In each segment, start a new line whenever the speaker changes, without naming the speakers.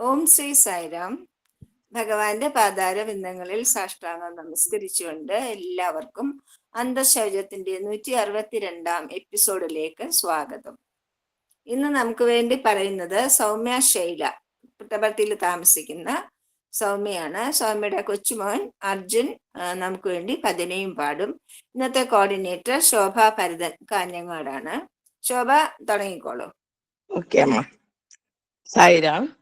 ഓം ശ്രീ സായിരാം. ഭഗവാന്റെ പാതാര ബിന്ദങ്ങളിൽ സാഷ്ടാംഗം നമസ്കരിച്ചുകൊണ്ട് എല്ലാവർക്കും അന്തശൗചത്തിന്റെ നൂറ്റി അറുപത്തിരണ്ടാം എപ്പിസോഡിലേക്ക് സ്വാഗതം. ഇന്ന് നമുക്ക് വേണ്ടി പറയുന്നത് സൗമ്യ ശൈല പുട്ടപർത്തിയിൽ താമസിക്കുന്ന സൗമ്യയാണ്. സൗമ്യയുടെ കൊച്ചുമോൻ അർജുൻ നമുക്ക് വേണ്ടി പതിനയും പാടും. ഇന്നത്തെ കോർഡിനേറ്റർ ശോഭ ഭരതൻ കാഞ്ഞങ്ങാടാണ്. ശോഭ തുടങ്ങിക്കോളൂ.
ഓക്കെ അമ്മ. സായിരാം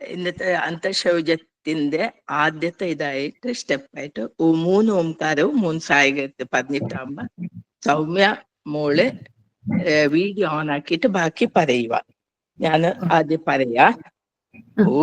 ഇന്നത്തെ അന്തശൗചത്തിന്റെ ആദ്യത്തെ ഇതായിട്ട് സ്റ്റെപ്പായിട്ട് മൂന്ന് ഓംകാരവും മൂന്ന് സായികത്ത് പറഞ്ഞിട്ടാകുമ്പോ സൗമ്യ മോൾ വീഡിയോ ഓൺ ആക്കിയിട്ട് ബാക്കി പറയുക. ഞാൻ ആദ്യം പറയാ. ഓ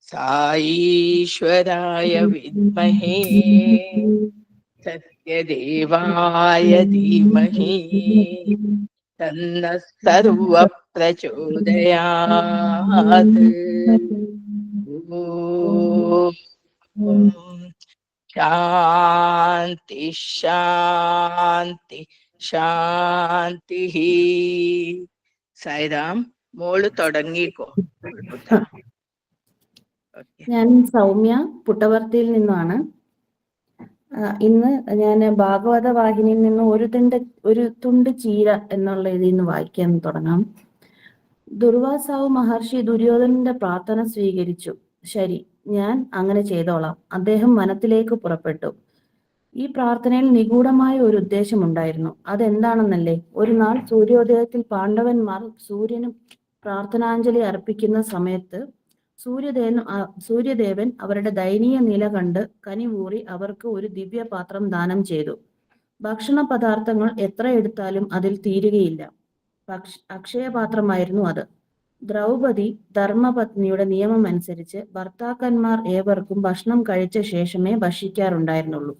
साईश्वराय विद्महे सत्यदेवाय देवाय धीमहि तन्नः सर्वप्रचोदयात् शान्ति शान्ति शान्तिः। साईराम? മോൾ തുടങ്ങിക്കോ.
ഞാൻ സൗമ്യ പുട്ടവർത്തിയിൽ നിന്നാണ് ഇന്ന് ഞാൻ ഭാഗവത വാഹിനിയിൽ നിന്ന് ഒരു തുണ്ട് ഒരു തുണ്ട് ചീര എന്നുള്ള ഇതിൽ നിന്ന് വായിക്കാൻ തുടങ്ങാം. ദുർവാസാവ് മഹർഷി ദുര്യോധനന്റെ പ്രാർത്ഥന സ്വീകരിച്ചു. ശരി ഞാൻ അങ്ങനെ ചെയ്തോളാം. അദ്ദേഹം വനത്തിലേക്ക് പുറപ്പെട്ടു. ഈ പ്രാർത്ഥനയിൽ നിഗൂഢമായ ഒരു ഉദ്ദേശമുണ്ടായിരുന്നു. അതെന്താണെന്നല്ലേ? ഒരു നാൾ സൂര്യോദയത്തിൽ പാണ്ഡവന്മാർ സൂര്യന് പ്രാർത്ഥനാഞ്ജലി അർപ്പിക്കുന്ന സമയത്ത് സൂര്യദേവൻ സൂര്യദേവൻ അവരുടെ ദയനീയ നില കണ്ട് കനിവൂറി അവർക്ക് ഒരു ദിവ്യപാത്രം ദാനം ചെയ്തു. ഭക്ഷണ പദാർത്ഥങ്ങൾ എത്ര എടുത്താലും അതിൽ തീരുകയില്ല. പക്ഷ അക്ഷയപാത്രമായിരുന്നു അത്. ദ്രൗപദി ധർമ്മപത്നിയുടെ നിയമം അനുസരിച്ച് ഭർത്താക്കന്മാർ ഏവർക്കും ഭക്ഷണം കഴിച്ച ശേഷമേ ഭക്ഷിക്കാറുണ്ടായിരുന്നുള്ളൂ.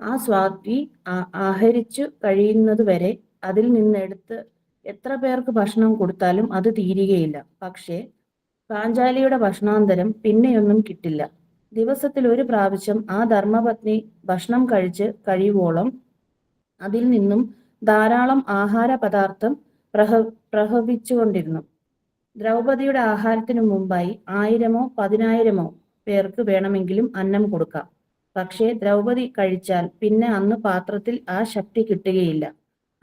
ആ സ്വാതി ആഹരിച്ചു കഴിയുന്നതുവരെ അതിൽ നിന്നെടുത്ത് എത്ര പേർക്ക് ഭക്ഷണം കൊടുത്താലും അത് തീരുകയില്ല. പക്ഷേ പാഞ്ചാലിയുടെ ഭക്ഷണാന്തരം പിന്നെയൊന്നും കിട്ടില്ല. ദിവസത്തിൽ ഒരു പ്രാവശ്യം ആ ധർമ്മപത്നി ഭക്ഷണം കഴിച്ച് കഴിയുവോളം അതിൽ നിന്നും ധാരാളം ആഹാര പദാർത്ഥം പ്രഹ പ്രഹവിച്ചുകൊണ്ടിരുന്നു. ദ്രൗപദിയുടെ ആഹാരത്തിനു മുമ്പായി ആയിരമോ പതിനായിരമോ പേർക്ക് വേണമെങ്കിലും അന്നം കൊടുക്കാം. പക്ഷേ ദ്രൗപദി കഴിച്ചാൽ പിന്നെ അന്ന് പാത്രത്തിൽ ആ ശക്തി കിട്ടുകയില്ല.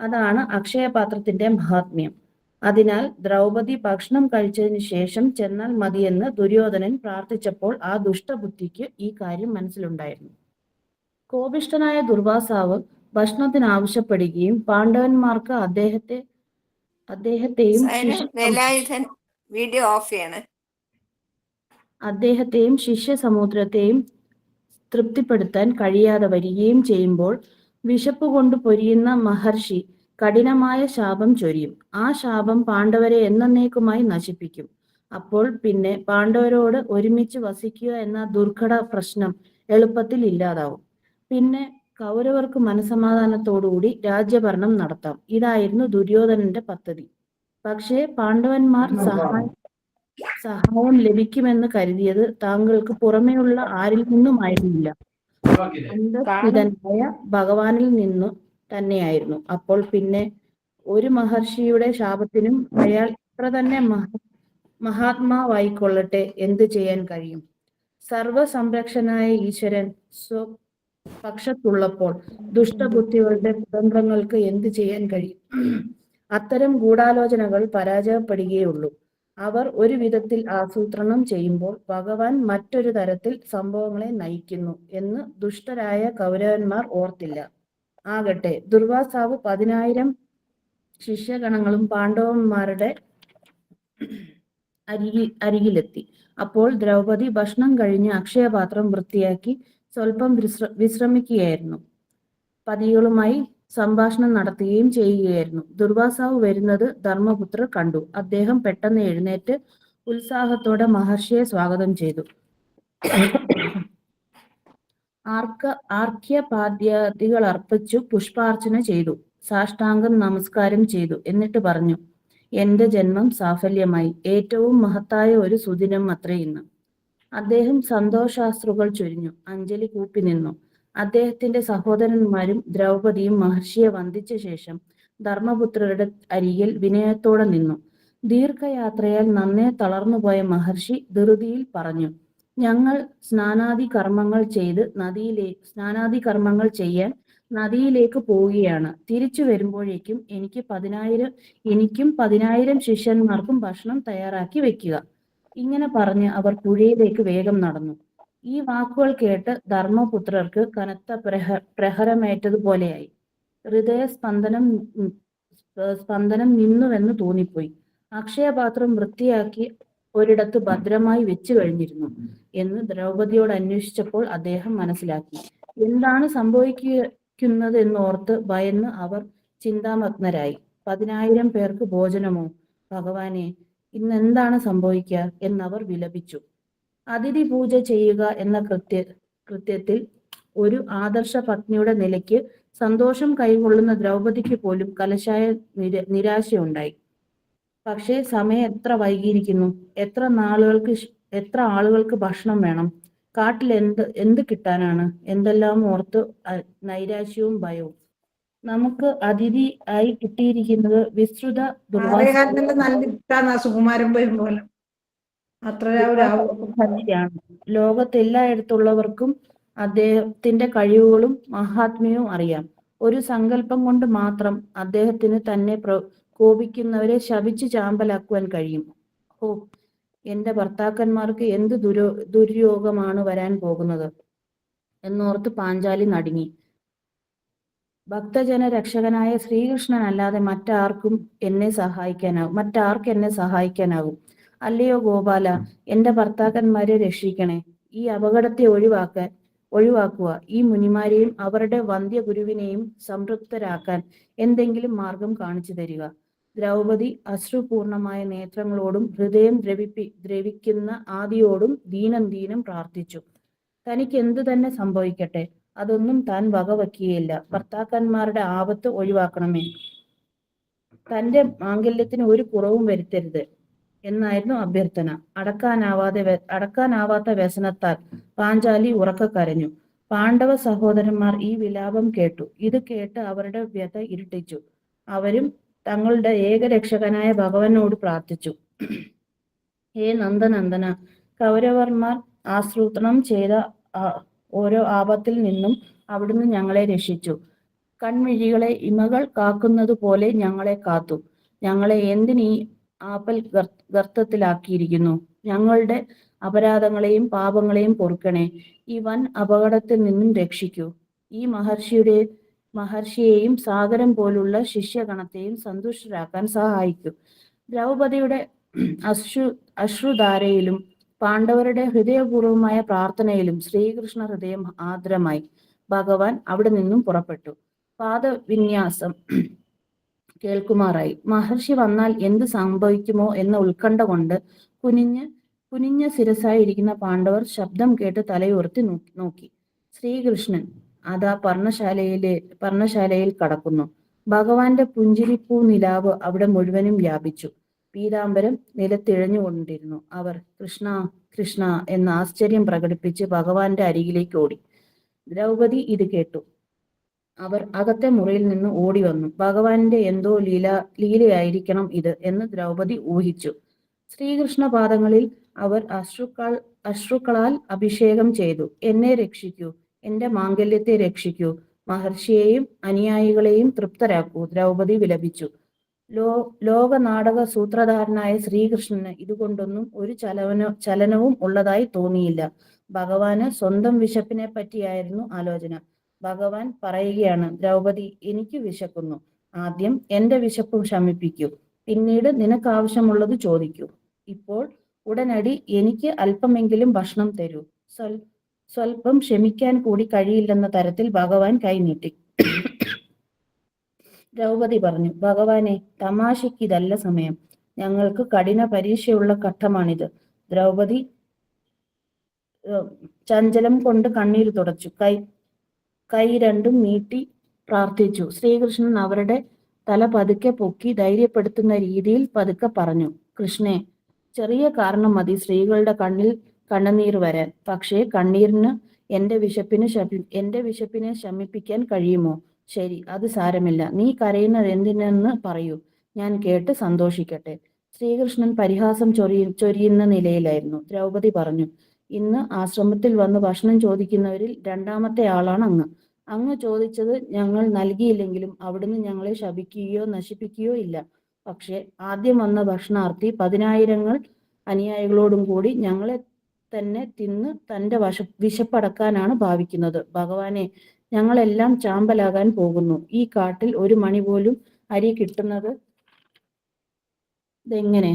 അതാണ് അക്ഷയപാത്രത്തിന്റെ മഹാത്മ്യം. അതിനാൽ ദ്രൗപദി ഭക്ഷണം കഴിച്ചതിന് ശേഷം ചെന്നാൽ മതിയെന്ന് ദുര്യോധനൻ പ്രാർത്ഥിച്ചപ്പോൾ ആ ദുഷ്ടബുദ്ധിക്ക് ഈ കാര്യം മനസ്സിലുണ്ടായിരുന്നു. കോപിഷ്ഠനായ ദുർവാസാവ് ഭക്ഷണത്തിന് ആവശ്യപ്പെടുകയും പാണ്ഡവന്മാർക്ക് അദ്ദേഹത്തെ അദ്ദേഹത്തെയും ശിഷ്യ
വീഡിയോ ഓഫ് ചെയ്യണേ.
അദ്ദേഹത്തെയും ശിഷ്യസമുദ്രത്തെയും തൃപ്തിപ്പെടുത്താൻ കഴിയാതെ വരികയും ചെയ്യുമ്പോൾ വിശപ്പ് കൊണ്ട് പൊരിയുന്ന മഹർഷി കഠിനമായ ശാപം ചൊരിയും. ആ ശാപം പാണ്ഡവരെ എന്നേക്കുമായി നശിപ്പിക്കും. അപ്പോൾ പിന്നെ പാണ്ഡവരോട് ഒരുമിച്ച് വസിക്കുക എന്ന ദുർഘട പ്രശ്നം എളുപ്പത്തിൽ ഇല്ലാതാവും. പിന്നെ കൗരവർക്ക് മനസമാധാനത്തോടുകൂടി രാജ്യഭരണം നടത്താം. ഇതായിരുന്നു ദുര്യോധനന്റെ പദ്ധതി. പക്ഷേ പാണ്ഡവന്മാർ സഹായം സഹായം ലഭിക്കുമെന്ന് കരുതിയത് താങ്കൾക്ക് പുറമേയുള്ള ആരിൽ നിന്നുമായിരുന്നില്ല. അന്തസ്ഥിതനായ ഭഗവാനിൽ നിന്നു തന്നെയായിരുന്നു. അപ്പോൾ പിന്നെ ഒരു മഹർഷിയുടെ ശാപത്തിനും അയാൾ എത്ര തന്നെ മഹ മഹാത്മാവായിക്കൊള്ളട്ടെ എന്ത് ചെയ്യാൻ കഴിയും? സർവസംരക്ഷനായ ഈശ്വരൻ സ്വപക്ഷത്തുള്ളപ്പോൾ ദുഷ്ടബുദ്ധികളുടെ കുതന്ത്രങ്ങൾക്ക് എന്ത് ചെയ്യാൻ കഴിയും? അത്തരം ഗൂഢാലോചനകൾ പരാജയപ്പെടുകയുള്ളൂ. അവർ ഒരു വിധത്തിൽ ആസൂത്രണം ചെയ്യുമ്പോൾ ഭഗവാൻ മറ്റൊരു തരത്തിൽ സംഭവങ്ങളെ നയിക്കുന്നു എന്ന് ദുഷ്ടരായ കൗരവന്മാർ ഓർത്തില്ല. ആകട്ടെ. ദുർവാസാവ് പതിനായിരം ശിഷ്യഗണങ്ങളും പാണ്ഡവന്മാരുടെ അരികി അരികിലെത്തി. അപ്പോൾ ദ്രൗപദി ഭക്ഷണം കഴിഞ്ഞ് അക്ഷയപാത്രം വൃത്തിയാക്കി സ്വല്പം വിശ്ര വിശ്രമിക്കുകയായിരുന്നു. പതികളുമായി സംഭാഷണം നടത്തുകയും ചെയ്യുകയായിരുന്നു. ദുർവാസാവ് വരുന്നത് ധർമ്മപുത്ര കണ്ടു. അദ്ദേഹം പെട്ടെന്ന് എഴുന്നേറ്റ് ഉത്സാഹത്തോടെ മഹർഷിയെ സ്വാഗതം ചെയ്തു. ആർക്ക ആർഘ്യപാദ്യാദികൾ അർപ്പിച്ചു പുഷ്പാർച്ചന ചെയ്തു സാഷ്ടാംഗം നമസ്കാരം ചെയ്തു എന്നിട്ട് പറഞ്ഞു എന്റെ ജന്മം സാഫല്യമായി ഏറ്റവും മഹത്തായ ഒരു സുദിനം അത്രേ ഇന്ന് അദ്ദേഹം സന്തോഷാസ്ത്രുകൾ ചൊരിഞ്ഞു അഞ്ജലി കൂപ്പി നിന്നു. അദ്ദേഹത്തിന്റെ സഹോദരന്മാരും ദ്രൗപദിയും മഹർഷിയെ വന്ദിച്ച ശേഷം ധർമ്മപുത്രരുടെ അരികിൽ വിനയത്തോടെ നിന്നു. ദീർഘയാത്രയാൽ നന്നേ തളർന്നുപോയ മഹർഷി ധൃതിയിൽ പറഞ്ഞു ഞങ്ങൾ സ്നാനാദി കർമ്മങ്ങൾ ചെയ്ത് നദിയിലേക്ക് സ്നാനാദി കർമ്മങ്ങൾ ചെയ്യാൻ നദിയിലേക്ക് പോവുകയാണ്. തിരിച്ചു വരുമ്പോഴേക്കും എനിക്ക് പതിനായിരം എനിക്കും പതിനായിരം ശിഷ്യന്മാർക്കും ഭക്ഷണം തയ്യാറാക്കി വെക്കുക. ഇങ്ങനെ പറഞ്ഞ് അവർ പുഴയിലേക്ക് വേഗം നടന്നു. ഈ വാക്കുകൾ കേട്ട് ധർമ്മപുത്രർക്ക് കനത്ത പ്രഹ പ്രഹരമേറ്റതുപോലെയായി. ഹൃദയ സ്പന്ദനം സ്പന്ദനം നിന്നുവെന്ന് തോന്നിപ്പോയി. അക്ഷയപാത്രം വൃത്തിയാക്കി ഒരിടത്ത് ഭദ്രമായി വെച്ചു കഴിഞ്ഞിരുന്നു എന്ന് ദ്രൗപതിയോട് അന്വേഷിച്ചപ്പോൾ അദ്ദേഹം മനസ്സിലാക്കി. എന്താണ് സംഭവിക്കുന്നത് എന്നോർത്ത് ഭയന്ന് അവർ ചിന്താമഗ്നരായി. പതിനായിരം പേർക്ക് ഭോജനമോ? ഭഗവാനെ ഇന്ന് എന്താണ് സംഭവിക്കുക എന്നവർ വിലപിച്ചു. അതിഥി പൂജ ചെയ്യുക എന്ന കൃത്യ കൃത്യത്തിൽ ഒരു ആദർശ പത്നിയുടെ നിലയ്ക്ക് സന്തോഷം കൈകൊള്ളുന്ന ദ്രൗപദിക്ക് പോലും കലശായ നിര നിരാശയുണ്ടായി. പക്ഷേ സമയം എത്ര വൈകിയിരിക്കുന്നു? എത്ര നാളുകൾക്ക് എത്ര ആളുകൾക്ക് ഭക്ഷണം വേണം? കാട്ടിൽ എന്ത് എന്ത് കിട്ടാനാണ്? എന്തെല്ലാം ഓർത്ത് നൈരാശ്യവും ഭയവും? നമുക്ക് അതിഥി ആയി കിട്ടിയിരിക്കുന്നത് വിസ്തൃത ഭക്തിയാണ് ലോകത്തെല്ലായിടത്തുള്ളവർക്കും അദ്ദേഹത്തിന്റെ കഴിവുകളും മഹാത്മ്യവും അറിയാം. ഒരു സങ്കല്പം കൊണ്ട് മാത്രം അദ്ദേഹത്തിന് തന്നെ പ്ര കോപിക്കുന്നവരെ ശപിച്ച് ചാമ്പലാക്കുവാൻ കഴിയും. ഓ എന്റെ ഭർത്താക്കന്മാർക്ക് എന്ത് ദുരോ ദുര്യോഗമാണ് വരാൻ പോകുന്നത്? എന്നോർത്ത് പാഞ്ചാലി നടുങ്ങി. ഭക്തജന രക്ഷകനായ ശ്രീകൃഷ്ണൻ അല്ലാതെ മറ്റാർക്കും എന്നെ സഹായിക്കാനാവും മറ്റാർക്കും എന്നെ സഹായിക്കാനാവും അല്ലയോ ഗോപാല എന്റെ ഭർത്താക്കന്മാരെ രക്ഷിക്കണേ. ഈ അപകടത്തെ ഒഴിവാക്കാൻ ഒഴിവാക്കുക. ഈ മുനിമാരെയും അവരുടെ വന്ധ്യ ഗുരുവിനെയും സംതൃപ്തരാക്കാൻ എന്തെങ്കിലും മാർഗം കാണിച്ചു തരിക. ദ്രൗപദി അശ്രുപൂർണമായ നേത്രങ്ങളോടും ഹൃദയം ദ്രവിപ്പി ദ്രവിക്കുന്ന ആദിയോടും ദീനം ദീനം പ്രാർത്ഥിച്ചു. തനിക്ക് എന്തു തന്നെ സംഭവിക്കട്ടെ അതൊന്നും താൻ വകവയ്ക്കുകയില്ല ഭർത്താക്കന്മാരുടെ ആപത്ത് ഒഴിവാക്കണമേ. തന്റെ മാംഗല്യത്തിന് ഒരു കുറവും വരുത്തരുത് എന്നായിരുന്നു അഭ്യർത്ഥന. അടക്കാനാവാതെ അടക്കാനാവാത്ത വ്യസനത്താൽ പാഞ്ചാലി ഉറക്ക കരഞ്ഞു. പാണ്ഡവ സഹോദരന്മാർ ഈ വിലാപം കേട്ടു. ഇത് കേട്ട് അവരുടെ വ്യത ഇരുട്ടിച്ചു. അവരും തങ്ങളുടെ ഏകരക്ഷകനായ ഭഗവാനോട് പ്രാർത്ഥിച്ചു. ഹേ നന്ദനന്ദന കൗരവർമാർ ആസൂത്രണം ചെയ്ത ഓരോ ആപത്തിൽ നിന്നും അവിടുന്ന് ഞങ്ങളെ രക്ഷിച്ചു. കൺവിഴികളെ ഇമകൾ കാക്കുന്നത് പോലെ ഞങ്ങളെ കാത്തു. ഞങ്ങളെ എന്തിനീ ആപ്പൽ ഗർ- ഗർത്തത്തിലാക്കിയിരിക്കുന്നു? ഞങ്ങളുടെ അപരാധങ്ങളെയും പാപങ്ങളെയും പൊറുക്കണേ. ഈ വൻ അപകടത്തിൽ നിന്നും രക്ഷിക്കൂ. ഈ മഹർഷിയുടെ മഹർഷിയെയും സാഗരം പോലുള്ള ശിഷ്യഗണത്തെയും സന്തുഷ്ടരാക്കാൻ സഹായിക്കും. ദ്രൗപദിയുടെ അശ്രു അശ്രുധാരയിലും പാണ്ഡവരുടെ ഹൃദയപൂർവമായ പ്രാർത്ഥനയിലും ശ്രീകൃഷ്ണ ഹൃദയം ആദരമായി ഭഗവാൻ അവിടെ നിന്നും പുറപ്പെട്ടു. പാദവിന്യാസം കേൾക്കുമാറായി. മഹർഷി വന്നാൽ എന്ത് സംഭവിക്കുമോ എന്ന ഉത്കണ്ഠ കൊണ്ട് കുനിഞ്ഞ് കുനിഞ്ഞ ശിരസായിരിക്കുന്ന പാണ്ഡവർ ശബ്ദം കേട്ട് തലയുയർത്തി നോക്കി. ശ്രീകൃഷ്ണൻ അതാ പർണശാലയിലെ പർണശാലയിൽ കടക്കുന്നു. ഭഗവാന്റെ പുഞ്ചിരിപ്പൂ നിലാവ് അവിടെ മുഴുവനും വ്യാപിച്ചു. പീതാംബരം നിലത്തിഴഞ്ഞുകൊണ്ടിരുന്നു അവർ കൃഷ്ണ കൃഷ്ണ എന്ന ആശ്ചര്യം പ്രകടിപ്പിച്ച് ഭഗവാന്റെ അരികിലേക്ക് ഓടി. ദ്രൗപദി ഇത് കേട്ടു. അവർ അകത്തെ മുറിയിൽ നിന്ന് ഓടി വന്നു. ഭഗവാന്റെ എന്തോ ലീല ലീലയായിരിക്കണം ഇത് എന്ന് ദ്രൗപദി ഊഹിച്ചു. ശ്രീകൃഷ്ണ പാദങ്ങളിൽ അവർ അശ്രുക്കൾ അശ്രുക്കളാൽ അഭിഷേകം ചെയ്തു. എന്നെ രക്ഷിക്കൂ. എന്റെ മാംഗല്യത്തെ രക്ഷിക്കൂ. മഹർഷിയെയും അനുയായികളെയും തൃപ്തരാക്കൂ. ദ്രൗപദി വിലപിച്ചു. ലോ ലോക നാടക സൂത്രധാരനായ ശ്രീകൃഷ്ണന് ഇതുകൊണ്ടൊന്നും ഒരു ചലവന ചലനവും ഉള്ളതായി തോന്നിയില്ല. ഭഗവാന് സ്വന്തം വിശപ്പിനെ പറ്റിയായിരുന്നു ആലോചന. ഭഗവാൻ പറയുകയാണ് ദ്രൗപദി എനിക്ക് വിശക്കുന്നു. ആദ്യം എന്റെ വിശപ്പ് ശമിപ്പിക്കൂ. പിന്നീട് നിനക്ക് ആവശ്യമുള്ളത് ചോദിക്കൂ. ഇപ്പോൾ ഉടനടി എനിക്ക് അല്പമെങ്കിലും ഭക്ഷണം തരൂ. സ്വൽപ്പം ക്ഷമിക്കാൻ കൂടി കഴിയില്ലെന്ന തരത്തിൽ ഭഗവാൻ കൈനീട്ടി. ദ്രൗപദി പറഞ്ഞു ഭഗവാനെ തമാശയ്ക്ക് ഇതല്ല സമയം. ഞങ്ങൾക്ക് കഠിന പരീക്ഷയുള്ള ഘട്ടമാണിത്. ദ്രൗപദി ചഞ്ചലം കൊണ്ട് കണ്ണീർ തുടച്ചു. കൈ കൈ രണ്ടും നീട്ടി പ്രാർത്ഥിച്ചു. ശ്രീകൃഷ്ണൻ അവരുടെ തല പതുക്കെ പൊക്കി ധൈര്യപ്പെടുത്തുന്ന രീതിയിൽ പതുക്കെ പറഞ്ഞു കൃഷ്ണേ ചെറിയ കാരണം മതി. സ്ത്രീകളുടെ കണ്ണിൽ കണ്ണുനീർ വരാൻ. പക്ഷേ കണ്ണീരിന് എന്റെ വിശപ്പിന് ശമി എന്റെ വിശപ്പിനെ ശമിപ്പിക്കാൻ കഴിയുമോ? ശരി അത് സാരമില്ല. നീ കരയുന്നത് എന്തിനെന്ന് പറയൂ. ഞാൻ കേട്ട് സന്തോഷിക്കട്ടെ. ശ്രീകൃഷ്ണൻ പരിഹാസം ചൊറിയ ചൊരിയുന്ന നിലയിലായിരുന്നു. ദ്രൗപതി പറഞ്ഞു ഇന്ന് ആശ്രമത്തിൽ വന്ന് ഭക്ഷണം ചോദിക്കുന്നവരിൽ രണ്ടാമത്തെ ആളാണ് അങ്ങ്. അങ്ങ് ചോദിച്ചത് ഞങ്ങൾ നൽകിയില്ലെങ്കിലും അവിടുന്ന് ഞങ്ങളെ ശപിക്കുകയോ നശിപ്പിക്കുകയോ ഇല്ല. പക്ഷേ ആദ്യം വന്ന ഭക്ഷണാർത്ഥി പതിനായിരങ്ങൾ അനുയായികളോടും കൂടി ഞങ്ങളെ തന്നെ തിന്ന് തന്റെ വശ വിശപ്പടക്കാനാണ് ഭാവിക്കുന്നത്. ഭഗവാനെ ഞങ്ങളെല്ലാം ചാമ്പലാകാൻ പോകുന്നു. ഈ കാട്ടിൽ ഒരു മണി പോലും അരി കിട്ടുന്നത് ഇതെങ്ങനെ?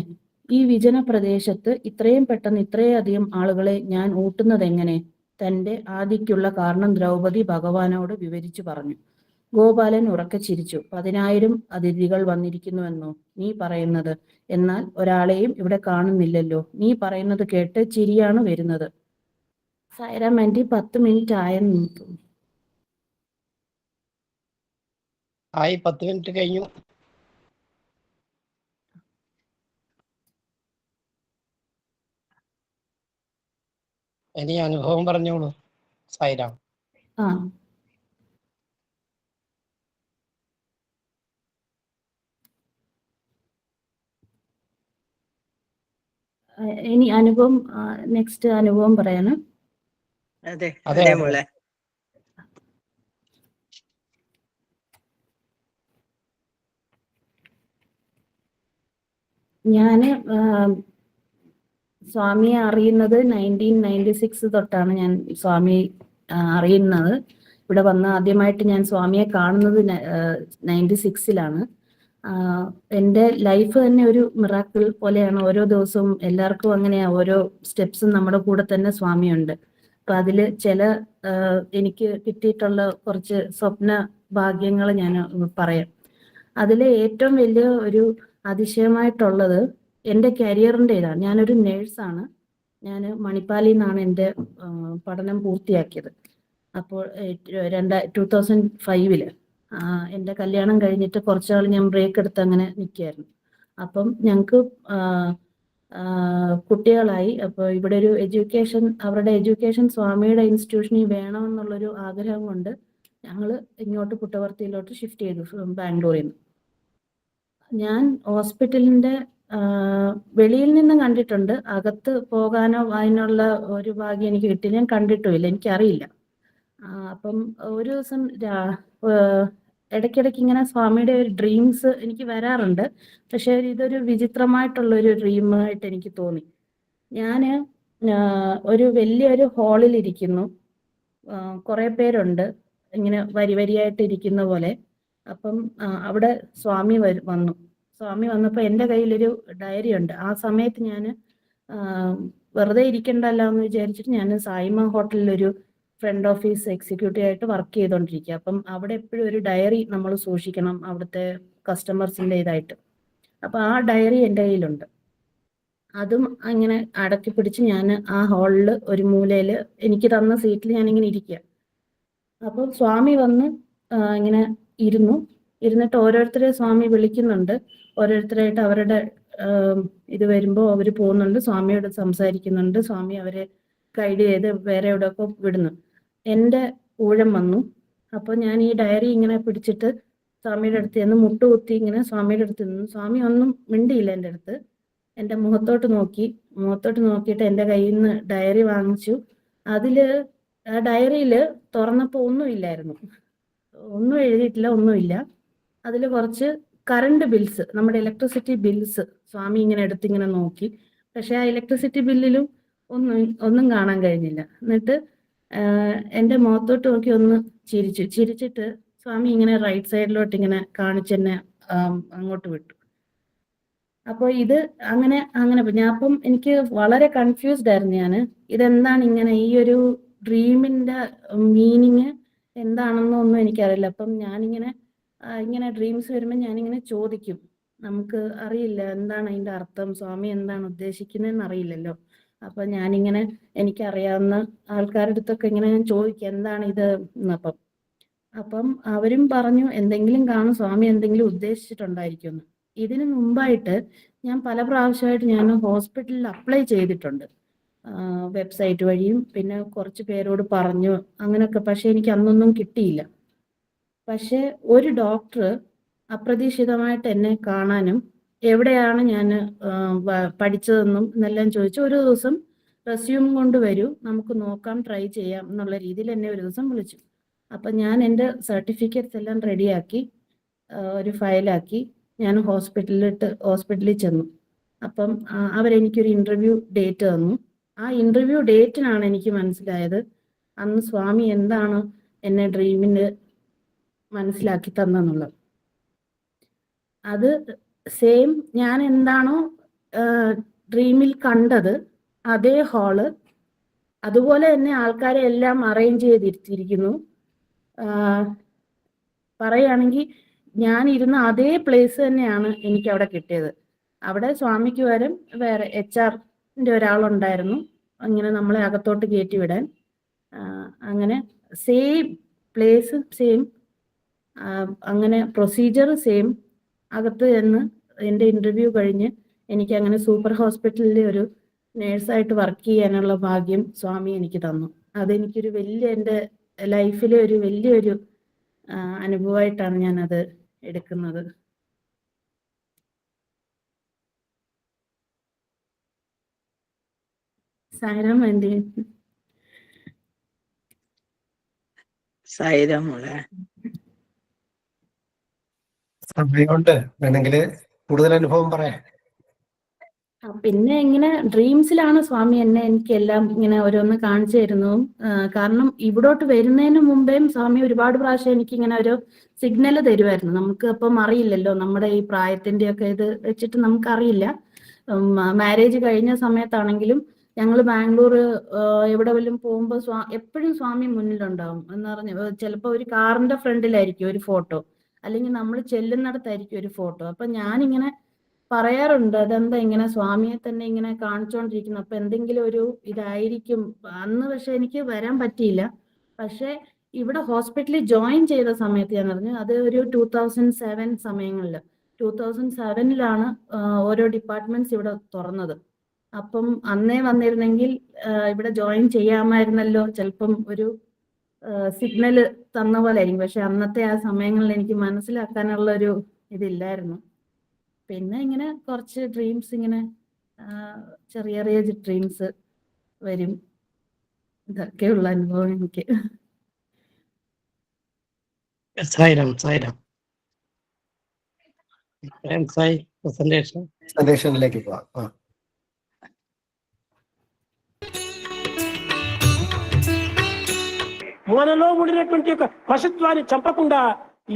ഈ വിജന പ്രദേശത്ത് ഇത്രയും പെട്ടെന്ന് ഇത്രയധികം ആളുകളെ ഞാൻ ഊട്ടുന്നത് എങ്ങനെ തന്റെ ആദിക്കുള്ള കാരണം ദ്രൗപദി ഭഗവാനോട് വിവരിച്ചു പറഞ്ഞു. ഗോപാലൻ ഉറക്കെ ചിരിച്ചു. പതിനായിരം അതിഥികൾ വന്നിരിക്കുന്നുവെന്നോ നീ പറയുന്നത്? എന്നാൽ ഒരാളെയും ഇവിടെ കാണുന്നില്ലല്ലോ. നീ പറയുന്നത് കേട്ട് ചിരിയാണ് വരുന്നത്. സൈറാം ആന്റി പത്ത് മിനിറ്റ് ആയെന്ന് തോന്നുന്നു.
ആയി പത്ത് മിനിറ്റ് കഴിഞ്ഞു. ഇനി അനുഭവം പറഞ്ഞോളൂ സൈറാം.
ആ. ഇനി അനുഭവം നെക്സ്റ്റ് അനുഭവം പറയാണ്.
അതെ
അതെ.
മോളെ.
ഞാൻ സ്വാമിയെ അറിയുന്നത് നയന്റീൻ നയന്റി സിക്സ് തൊട്ടാണ് ഞാൻ സ്വാമി അറിയുന്നത്. ഇവിടെ വന്ന് ആദ്യമായിട്ട് ഞാൻ സ്വാമിയെ കാണുന്നത് നയന്റി സിക്സിലാണ് എന്റെ ലൈഫ് തന്നെ ഒരു മിറാക്കിൾ പോലെയാണ്. ഓരോ ദിവസവും എല്ലാവർക്കും അങ്ങനെയാ. ഓരോ സ്റ്റെപ്സും നമ്മുടെ കൂടെ തന്നെ സ്വാമിയുണ്ട്. അപ്പൊ അതിൽ ചില എനിക്ക് കിട്ടിയിട്ടുള്ള കുറച്ച് സ്വപ്ന ഭാഗ്യങ്ങൾ ഞാൻ പറയാം. അതിലെ ഏറ്റവും വലിയ ഒരു അതിശയമായിട്ടുള്ളത് എന്റെ കരിയറിന്റെ ഇതാണ് ഞാനൊരു നേഴ്സാണ് ഞാൻ മണിപ്പാലിൽ നിന്നാണ് എന്റെ ആ, പഠനം പൂർത്തിയാക്കിയത്. അപ്പോൾ രണ്ടാ ടൂ തൗസൻഡ് ഫൈവിൽ എന്റെ കല്യാണം കഴിഞ്ഞിട്ട് കുറച്ചു ഞാൻ ബ്രേക്ക് എടുത്ത് അങ്ങനെ നിൽക്കുകയായിരുന്നു അപ്പം ഞങ്ങൾക്ക് കുട്ടികളായി. അപ്പോൾ ഇവിടെ ഒരു എഡ്യൂക്കേഷൻ അവരുടെ എഡ്യൂക്കേഷൻ സ്വാമിയുടെ ഇൻസ്റ്റിറ്റ്യൂഷനിൽ വേണമെന്നുള്ളൊരു ആഗ്രഹം കൊണ്ട് ഞങ്ങൾ ഇങ്ങോട്ട് പുട്ടവർത്തിയിലോട്ട് ഷിഫ്റ്റ് ചെയ്തു ബാംഗ്ലൂരിൽ നിന്ന് ഞാൻ ഹോസ്പിറ്റലിന്റെ വെളിയിൽ നിന്ന് കണ്ടിട്ടുണ്ട്. അകത്ത് പോകാനോ അതിനുള്ള ഒരു ഭാഗ്യം എനിക്ക് കിട്ടി ഞാൻ കണ്ടിട്ടുമില്ല എനിക്കറിയില്ല. അപ്പം ഒരു ദിവസം ഇടയ്ക്കിടയ്ക്ക് ഇങ്ങനെ സ്വാമിയുടെ ഒരു ഡ്രീംസ് എനിക്ക് വരാറുണ്ട്. പക്ഷെ ഇതൊരു വിചിത്രമായിട്ടുള്ള ഒരു ഡ്രീം ആയിട്ട് എനിക്ക് തോന്നി. ഞാൻ ഒരു വലിയൊരു ഹാളിൽ ഇരിക്കുന്നു കുറെ പേരുണ്ട്. ഇങ്ങനെ വരി വരിയായിട്ട് ഇരിക്കുന്ന പോലെ. അപ്പം അവിടെ സ്വാമി വന്നു. സ്വാമി വന്നപ്പോൾ എന്റെ കയ്യിലൊരു ഡയറി ഉണ്ട്. ആ സമയത്ത് ഞാൻ വെറുതെ ഇരിക്കണ്ടല്ലോ എന്ന് വിചാരിച്ചിട്ട് ഞാൻ സായിമ ഹോട്ടലിലൊരു ഫ്രണ്ട് ഓഫീസ് എക്സിക്യൂട്ടീവ് ആയിട്ട് വർക്ക് ചെയ്തുകൊണ്ടിരിക്കുക അപ്പം അവിടെ എപ്പോഴും ഒരു ഡയറി നമ്മൾ സൂക്ഷിക്കണം അവിടുത്തെ കസ്റ്റമേഴ്സിന്റെ ഇതായിട്ട്. അപ്പം ആ ഡയറി എന്റെ കയ്യിലുണ്ട്. അതും അങ്ങനെ അടക്കി പിടിച്ച് ഞാൻ ആ ഹാളിൽ ഒരു മൂലയിൽ എനിക്ക് തന്ന സീറ്റിൽ ഞാനിങ്ങനെ ഇരിക്കുക അപ്പോൾ സ്വാമി വന്ന് ഇങ്ങനെ ഇരുന്നു. ഇരുന്നിട്ട് ഓരോരുത്തരെ സ്വാമി വിളിക്കുന്നുണ്ട്. ഓരോരുത്തരായിട്ട് അവരുടെ ഇത് വരുമ്പോൾ അവർ പോകുന്നുണ്ട്. സ്വാമിയോട് സംസാരിക്കുന്നുണ്ട്. സ്വാമി അവരെ ഗൈഡ് ചെയ്ത് വേറെ എവിടെയൊക്കെ വിടുന്നു. എന്റെ ഊഴം വന്നു. അപ്പോൾ ഞാൻ ഈ ഡയറി ഇങ്ങനെ പിടിച്ചിട്ട് സ്വാമിയുടെ അടുത്ത് നിന്ന് മുട്ടുകുത്തി ഇങ്ങനെ സ്വാമിയുടെ അടുത്ത് നിന്നു. സ്വാമി ഒന്നും മിണ്ടിയില്ല എന്റെ അടുത്ത്. എന്റെ മുഖത്തോട്ട് നോക്കി. മുഖത്തോട്ട് നോക്കിയിട്ട് എന്റെ കയ്യിൽ നിന്ന് ഡയറി വാങ്ങിച്ചു. അതിൽ ആ ഡയറിയിൽ തുറന്നപ്പോൾ ഒന്നുമില്ലായിരുന്നു ഒന്നും എഴുതിയിട്ടില്ല ഒന്നുമില്ല അതിൽ കുറച്ച് കറണ്ട് ബിൽസ് നമ്മുടെ ഇലക്ട്രിസിറ്റി ബിൽസ് സ്വാമി ഇങ്ങനെ എടുത്ത് ഇങ്ങനെ നോക്കി. പക്ഷെ ആ ഇലക്ട്രിസിറ്റി ബില്ലിലും ഒന്നും ഒന്നും കാണാൻ കഴിഞ്ഞില്ല. എന്നിട്ട് എന്റെ മുഖത്തോട്ട് നോക്കി ഒന്ന് ചിരിച്ചു. ചിരിച്ചിട്ട് സ്വാമി ഇങ്ങനെ റൈറ്റ് സൈഡിലോട്ട് ഇങ്ങനെ കാണിച്ചെന്നെ അങ്ങോട്ട് വിട്ടു. അപ്പോൾ ഇത് അങ്ങനെ അങ്ങനെ. ഞാൻ അപ്പം എനിക്ക് വളരെ കൺഫ്യൂസ്ഡ് ആയിരുന്നു ഞാൻ ഇതെന്താണ് ഇങ്ങനെ ഈ ഒരു ഡ്രീമിന്റെ മീനിങ് എന്താണെന്നൊന്നും എനിക്കറിയില്ല. അപ്പം ഞാനിങ്ങനെ ഇങ്ങനെ ഡ്രീംസ് വരുമ്പോൾ ഞാനിങ്ങനെ ചോദിക്കും. നമുക്ക് അറിയില്ല എന്താണ് അതിന്റെ അർത്ഥം? സ്വാമി എന്താണ് ഉദ്ദേശിക്കുന്നതെന്ന് അറിയില്ലല്ലോ. അപ്പൊ ഞാനിങ്ങനെ എനിക്കറിയാവുന്ന ആൾക്കാരുടെ അടുത്തൊക്കെ ഇങ്ങനെ ഞാൻ ചോദിക്കും എന്താണ് ഇത്? എന്നപ്പം. അപ്പം അവരും പറഞ്ഞു എന്തെങ്കിലും കാണും സ്വാമി എന്തെങ്കിലും ഉദ്ദേശിച്ചിട്ടുണ്ടായിരിക്കുമെന്ന് ഇതിനു മുമ്പായിട്ട് ഞാൻ പല പ്രാവശ്യമായിട്ട് ഞാൻ ഹോസ്പിറ്റലിൽ അപ്ലൈ ചെയ്തിട്ടുണ്ട്. വെബ്സൈറ്റ് വഴിയും പിന്നെ കുറച്ച് പേരോട് പറഞ്ഞു അങ്ങനെയൊക്കെ. പക്ഷെ എനിക്ക് അന്നൊന്നും കിട്ടിയില്ല. പക്ഷെ ഒരു ഡോക്ടർ അപ്രതീക്ഷിതമായിട്ട് എന്നെ കാണാനും എവിടെയാണ് ഞാൻ പഠിച്ചതെന്നും എന്നെല്ലാം ചോദിച്ചു ഒരു ദിവസം റെസ്യൂം കൊണ്ട് വരൂ നമുക്ക് നോക്കാം ട്രൈ ചെയ്യാം എന്നുള്ള രീതിയിൽ എന്നെ ഒരു ദിവസം വിളിച്ചു. അപ്പം ഞാൻ എന്റെ സർട്ടിഫിക്കറ്റ്സ് എല്ലാം റെഡിയാക്കി ഒരു ഫയലാക്കി ഞാൻ ഹോസ്പിറ്റലിലിട്ട് ഹോസ്പിറ്റലിൽ ചെന്നു. അപ്പം അവരെനിക്കൊരു ഇന്റർവ്യൂ ഡേറ്റ് തന്നു. ആ ഇന്റർവ്യൂ ഡേറ്റിനാണ് എനിക്ക് മനസ്സിലായത്. അന്ന് സ്വാമി എന്താണ് എന്നെ ഡ്രീമിന് മനസ്സിലാക്കി തന്നെന്നുള്ളത് അത് സെയിം ഞാൻ എന്താണോ ഡ്രീമിൽ കണ്ടത് അതേ ഹാൾ അതുപോലെ തന്നെ ആൾക്കാരെ എല്ലാം അറേഞ്ച് ചെയ്തിരിക്കുന്നു. പറയുകയാണെങ്കിൽ ഞാൻ ഇരുന്ന അതേ പ്ലേസ് തന്നെയാണ് എനിക്ക് അവിടെ കിട്ടിയത്. അവിടെ സ്വാമിക്ക് വരും വേറെ എച്ച് ആറിന്റെ ഒരാളുണ്ടായിരുന്നു. അങ്ങനെ നമ്മളെ അകത്തോട്ട് കയറ്റി വിടാൻ. അങ്ങനെ സെയിം പ്ലേസ് സെയിം അങ്ങനെ പ്രൊസീജിയർ സെയിം അകത്ത് ചെന്ന് എന്റെ ഇന്റർവ്യൂ കഴിഞ്ഞ് എനിക്ക് അങ്ങനെ സൂപ്പർ ഹോസ്പിറ്റലിലെ ഒരു നേഴ്സായിട്ട് വർക്ക് ചെയ്യാനുള്ള ഭാഗ്യം സ്വാമി എനിക്ക് തന്നു. അതെനിക്കൊരു വലിയ എന്റെ ലൈഫിലെ ഒരു വലിയൊരു അനുഭവമായിട്ടാണ് അനുഭവമായിട്ടാണ് അത് എടുക്കുന്നത്. സായരാം വേണ്ടി
സൈര മോളെ.
സമയമുണ്ട്. വേണമെങ്കിൽ കൂടുതൽ അനുഭവം പറയാം
പിന്നെ ഇങ്ങനെ ഡ്രീംസിലാണ് സ്വാമി എന്നെ എനിക്ക് എല്ലാം ഇങ്ങനെ ഓരോന്ന് കാണിച്ചു തരുന്നതും. കാരണം ഇവിടോട്ട് വരുന്നതിന് മുമ്പേയും സ്വാമി ഒരുപാട് പ്രാവശ്യം എനിക്ക് ഇങ്ങനെ ഒരു സിഗ്നൽ തരുമായിരുന്നു നമുക്ക് അപ്പം അറിയില്ലല്ലോ നമ്മുടെ ഈ പ്രായത്തിന്റെ ഒക്കെ ഇത് വെച്ചിട്ട് നമുക്ക് അറിയില്ല മാരേജ് കഴിഞ്ഞ സമയത്താണെങ്കിലും ഞങ്ങൾ ബാംഗ്ലൂർ എവിടെ വല്ലതും പോകുമ്പോൾ സ്വാ എപ്പോഴും സ്വാമി മുന്നിലുണ്ടാവും. എന്ന് പറഞ്ഞു ചിലപ്പോൾ ഒരു കാറിന്റെ ഫ്രണ്ടിലായിരിക്കും ഒരു ഫോട്ടോ. അല്ലെങ്കിൽ നമ്മൾ ചെല്ലുന്നിടത്തായിരിക്കും ഒരു ഫോട്ടോ. അപ്പൊ ഞാനിങ്ങനെ പറയാറുണ്ട് അതെന്താ ഇങ്ങനെ സ്വാമിയെ തന്നെ ഇങ്ങനെ കാണിച്ചുകൊണ്ടിരിക്കുന്നു അപ്പൊ എന്തെങ്കിലും ഒരു ഇതായിരിക്കും. അന്ന് പക്ഷെ എനിക്ക് വരാൻ പറ്റിയില്ല. പക്ഷെ ഇവിടെ ഹോസ്പിറ്റലിൽ ജോയിൻ ചെയ്ത സമയത്ത് ഞാൻ അറിഞ്ഞു അത് ഒരു ടൂ തൗസൻഡ് സെവൻ സമയങ്ങളിൽ. ടൂ തൗസൻഡ് സെവനിലാണ് ഓരോ ഡിപ്പാർട്ട്മെന്റ്സ് ഇവിടെ തുറന്നത്. അപ്പം അന്നേ വന്നിരുന്നെങ്കിൽ ഇവിടെ ജോയിൻ ചെയ്യാമായിരുന്നല്ലോ. ചിലപ്പം ഒരു സിഗ്നൽ തന്ന പോലെ ആയിരിക്കും പക്ഷെ അന്നത്തെ ആ സമയങ്ങളിൽ എനിക്ക് മനസ്സിലാക്കാനുള്ള ഒരു ഇതില്ലായിരുന്നു. പിന്നെ ഇങ്ങനെ കുറച്ച് ഡ്രീംസ് ഇങ്ങനെ ചെറിയ ചെറിയ ഡ്രീംസ് വരും. ഇതൊക്കെ ഉള്ള അനുഭവം എനിക്ക്.
സായിരാം സായിരാം. സായി പ്രസന്റേഷൻ
സന്ദേശങ്ങളിലേക്ക് പോവാം.
మనలో ఉండినటువంటి యొక్క పశుత్వాన్ని చంపకుండా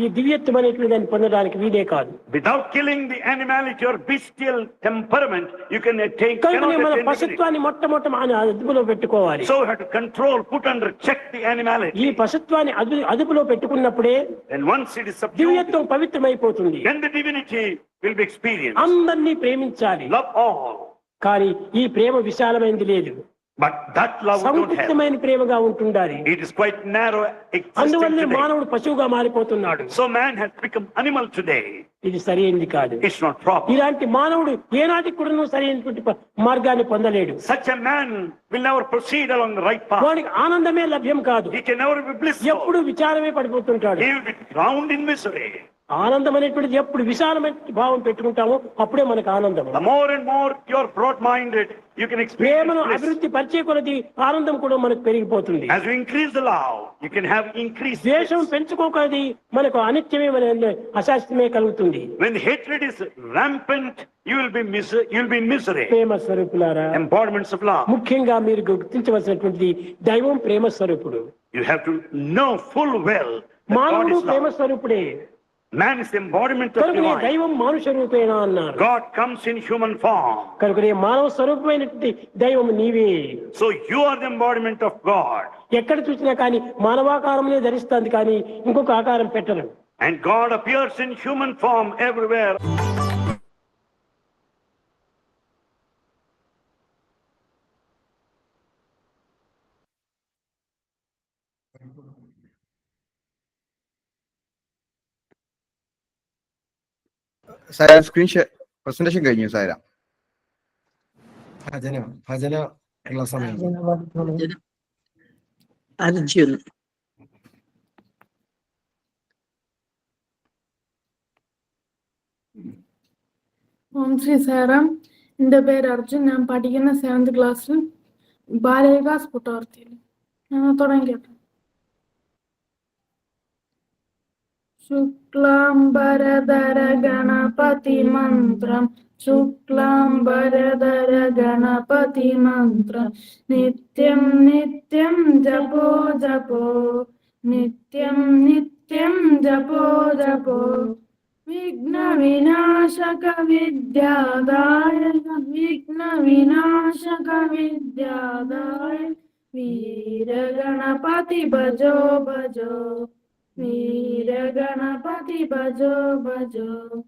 ఈ దివ్యత్వం అనేటువంటి దాన్ని పొందడానికి వీడే కాదు.
Without killing the animal it your bestial temperament you
can
take
మన పశుత్వాన్ని మొట్టమొదట మన అదుపులో పెట్టుకోవాలి.
So that control put under check the animal
ఈ పశుత్వాన్ని అదుపులో పెట్టుకున్నప్పుడే
అండ్ వన్స్ ఇట్ ఇస్
దివ్యత్వం పవిత్రమైపోతుంది.
Then the divinity will be experience
అందర్ని ప్రేమించాలి.
లవ్ ఆల్
కానీ ఈ ప్రేమ విశాలమైనది లేదు.
బట్ దట్ లవ్
సంకుచితమైన ప్రేమగా ఉంటుండాలి.
ఇట్ ఇస్ క్వైట్ నారో
అందువల్ల మానవుడు పశువుగా మారిపోతున్నాడు.
So man has become animal today
ఇది సరైనది కాదు.
ఇట్స్ నాట్ ప్రాపర్
ఇలాంటి మానవుడు ఏనాటి కూడా సరైనటువంటి మార్గాన్ని పొందలేడు.
Such a man will never proceed along right path
వాడికి ఆనందమే లభ్యం కాదు.
He can never be bliss
ఎప్పుడు విచారమే పడిపోతుంటాడు.
He will be round in misery
ఆనందం అనేటువంటిది ఎప్పుడు విశాలమైన భావం పెట్టుకుంటామో అప్పుడే మనకు ఆనందం.
More and more your broad minded you can
ప్రేమను అభివృద్ధి పరిచే కొలది ఆనందం కూడా మనకు పెరిగిపోతుంది.
As increase love you can have increase
ద్వేషం పెంచుకోకది మనకు అనిత్యమే మన అశాస్త్యమే కలుగుతుంది.
When hatred is rampant you be miss you be misery
ప్రేమ స్వరూపులారా
ఎంపవర్మెంట్స్ ఆఫ్
ముఖ్యంగా మీరు గుర్తించవలసినటువంటిది దైవం ప్రేమ స్వరూపుడు.
You have to know full well
మానవుడు ప్రేమ స్వరూపుడే.
మ్యాన్ ఇస్ ఎంబాడిమెంట్ ఆఫ్
కనుకనే దైవం మానుష రూపేణ అన్నారు.
God comes in human form
కనుకనే మానవ స్వరూపమైనటువంటి దైవం నీవే.
So you are the embodiment of God
ఎక్కడ చూసినా కానీ మానవాకారమే ధరిస్తుంది కానీ ఇంకొక ఆకారం పెట్టరు
and God appears in human form everywhere
സാര screen presentation കഴിഞ്ഞു സാര
ഭജന ഭജന ഉള്ള സമയം.
അർജുൻ.
ഓം ശ്രീ സാറാം എന്റെ പേര് അർജുൻ. ഞാൻ പഠിക്കുന്ന സെവൻത് ക്ലാസ്സിൽ ബാലവികാസ് പുട്ടവർത്തിയിൽ ഞാൻ शुक्लं बरदर नित्यं नित्यं जपो जपो नित्यं नित्यं जपो जपो। विघ्नविनाशकविद्यादाय विघ्नविनाशकविद्यादाय वीरगणपति भजो भजो। वीरगणपति भजो भजो।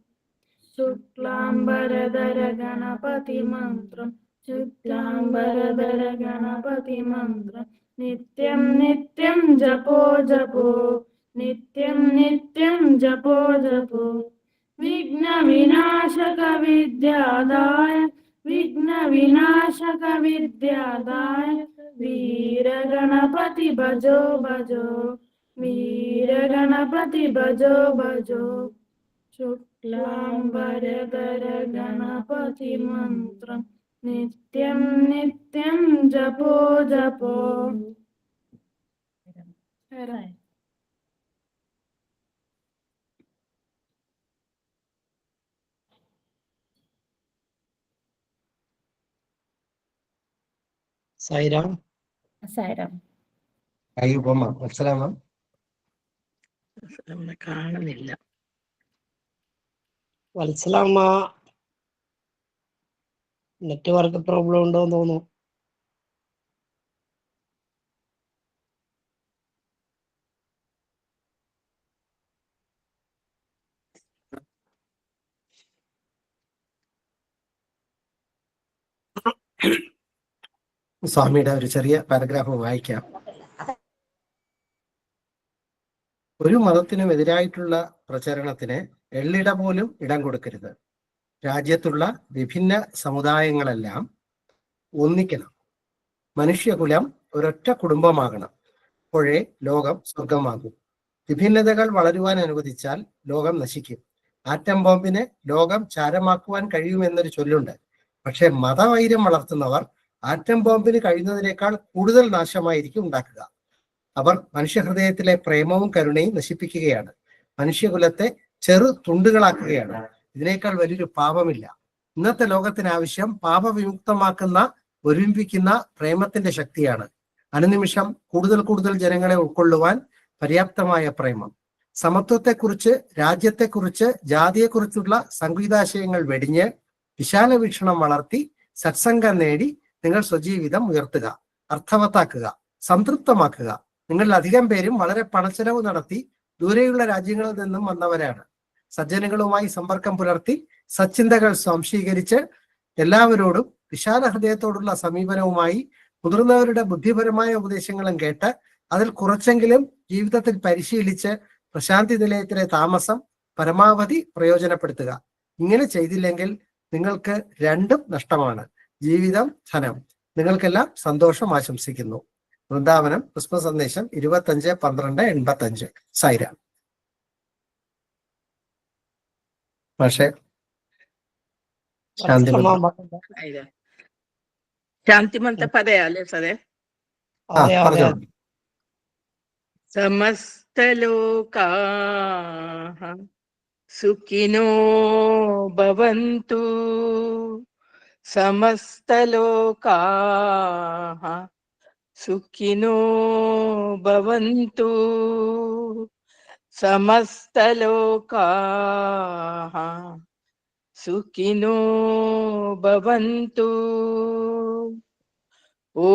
शुक्लाम्बरधर गणपति मन्त्रं शुक्लाम्बर गणपति मन्त्रं। नित्यं नित्यं जपो जपो। नित्यं नित्यं जपो जपो। विघ्नविनाशकविद्यादाय विघ्नविनाशकविद्यादाय। वीरगणपति भजो भजो। वीर गणपति भजो भजो शुक्लाम्बरधर गणपति मन्त्रं नित्यं नित्यं जपो
जपो
సాయిరామ్
సాయిరామ్ అయ్యో బొమ్మ
നമ്മളെ കാണുന്നില്ല.
വത്സലാമ്മ നെറ്റ്വർക്ക് പ്രോബ്ലം ഉണ്ടോ എന്ന് തോന്നുന്നു.
സ്വാമിയുടെ ഒരു ചെറിയ പാരഗ്രാഫ് വായിക്കാം. ഒരു മതത്തിനും എതിരായിട്ടുള്ള പ്രചരണത്തിന് എള്ളിട പോലും ഇടം കൊടുക്കരുത്. രാജ്യത്തുള്ള വിഭിന്ന സമുദായങ്ങളെല്ലാം ഒന്നിക്കണം. മനുഷ്യകുലം ഒരൊറ്റ കുടുംബമാകണം. അപ്പോഴേ ലോകം സ്വർഗമാകും വിഭിന്നതകൾ വളരുവാൻ അനുവദിച്ചാൽ ലോകം നശിക്കും. ആറ്റം ബോംബിനെ ലോകം ചാരമാക്കുവാൻ കഴിയുമെന്നൊരു ചൊല്ലുണ്ട്. പക്ഷെ മതവൈര്യം വളർത്തുന്നവർ ആറ്റം ബോംബിന് കഴിയുന്നതിനേക്കാൾ കൂടുതൽ നാശമായിരിക്കും ഉണ്ടാക്കുക. അവർ മനുഷ്യഹൃദയത്തിലെ പ്രേമവും കരുണയും നശിപ്പിക്കുകയാണ്. മനുഷ്യകുലത്തെ ചെറു തുണ്ടുകളാക്കുകയാണ്. ഇതിനേക്കാൾ വലിയൊരു പാപമില്ല. ഇന്നത്തെ ലോകത്തിനാവശ്യം പാപവിമുക്തമാക്കുന്ന ഒരുമിപ്പിക്കുന്ന പ്രേമത്തിന്റെ ശക്തിയാണ്. അനുനിമിഷം കൂടുതൽ കൂടുതൽ ജനങ്ങളെ ഉൾക്കൊള്ളുവാൻ പര്യാപ്തമായ പ്രേമം. സമത്വത്തെക്കുറിച്ച് രാജ്യത്തെക്കുറിച്ച് ജാതിയെക്കുറിച്ചുള്ള സംഗീതാശയങ്ങൾ വെടിഞ്ഞ് വിശാല വീക്ഷണം വളർത്തി സത്സംഗം നേടി നിങ്ങൾ സ്വജീവിതം ഉയർത്തുക അർത്ഥവത്താക്കുക സംതൃപ്തമാക്കുക. നിങ്ങളിൽ അധികം പേരും വളരെ പണച്ചെലവ് നടത്തി ദൂരെയുള്ള രാജ്യങ്ങളിൽ നിന്നും വന്നവരാണ്. സജ്ജനങ്ങളുമായി സമ്പർക്കം പുലർത്തി സച്ചിന്തകൾ സ്വാംശീകരിച്ച് എല്ലാവരോടും വിശാല ഹൃദയത്തോടുള്ള സമീപനവുമായി മുതിർന്നവരുടെ ബുദ്ധിപരമായ ഉപദേശങ്ങളും കേട്ട് അതിൽ കുറച്ചെങ്കിലും ജീവിതത്തിൽ പരിശീലിച്ച് പ്രശാന്തി നിലയത്തിലെ താമസം പരമാവധി പ്രയോജനപ്പെടുത്തുക. ഇങ്ങനെ ചെയ്തില്ലെങ്കിൽ നിങ്ങൾക്ക് രണ്ടും നഷ്ടമാണ്. ജീവിതം ധനം. നിങ്ങൾക്കെല്ലാം സന്തോഷം ആശംസിക്കുന്നു. വൃന്ദാവനം ക്രിസ്മസ് സന്ദേശം ഇരുപത്തഞ്ച് പന്ത്രണ്ട് എൺപത്തഞ്ച്. സൈര. പക്ഷേ ശാന്തി
ശാന്തി
മന്ത്രം
പറയാല്ലേ സാറേ? സമസ്തലോകാ സുഖിനോ ഭവന്തു. സമസ്തലോകാ सुखिनो समस्तलोका सुखिनो ओ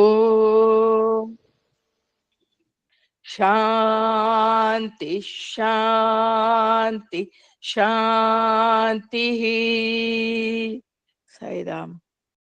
शांति शांति शांति साई राम।